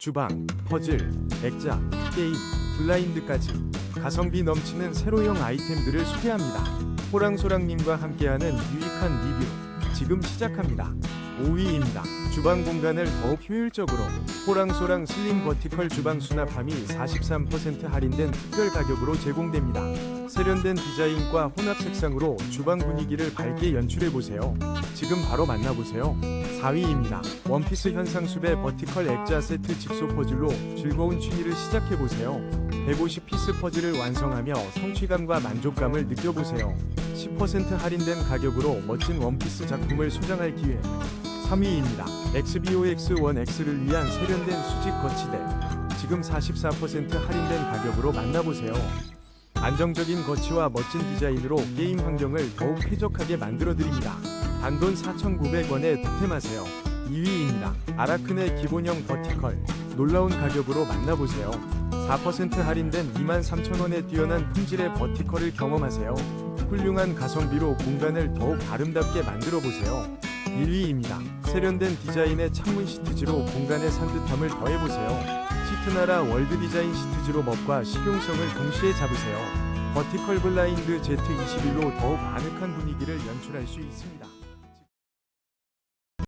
주방, 퍼즐, 액자, 게임, 블라인드까지 가성비 넘치는 세로형 아이템들을 소개합니다. 호랑소랑님과 함께하는 유익한 리뷰 지금 시작합니다. 5위입니다. 주방 공간을 더욱 효율적으로 호랑소랑 슬림 버티컬 주방 수납함이 43% 할인된 특별 가격으로 제공됩니다. 세련된 디자인과 혼합 색상으로 주방 분위기를 밝게 연출해 보세요. 지금 바로 만나보세요. 4위입니다. 원피스 현상수배 버티컬 액자 세트 직소 퍼즐로 즐거운 취미를 시작해 보세요. 150피스 퍼즐을 완성하며 성취감과 만족감을 느껴보세요. 10% 할인된 가격으로 멋진 원피스 작품을 소장할 기회. 3위입니다. XBOX1X를 위한 세련된 수직 거치대. 지금 44% 할인된 가격으로 만나보세요. 안정적인 거치와 멋진 디자인으로 게임 환경을 더욱 쾌적하게 만들어드립니다. 단돈 4,900원에 득템하세요. 2위입니다. 아라크네 기본형 버티컬. 놀라운 가격으로 만나보세요. 4% 할인된 23,000원에 뛰어난 품질의 버티컬을 경험하세요. 훌륭한 가성비로 공간을 더욱 아름답게 만들어보세요. 1위입니다. 세련된 디자인의 창문 시트지로 공간의 산뜻함을 더해보세요. 시트나라 월드 디자인 시트지로 멋과 실용성을 동시에 잡으세요. 버티컬 블라인드 Z21로 더욱 아늑한 분위기를 연출할 수 있습니다.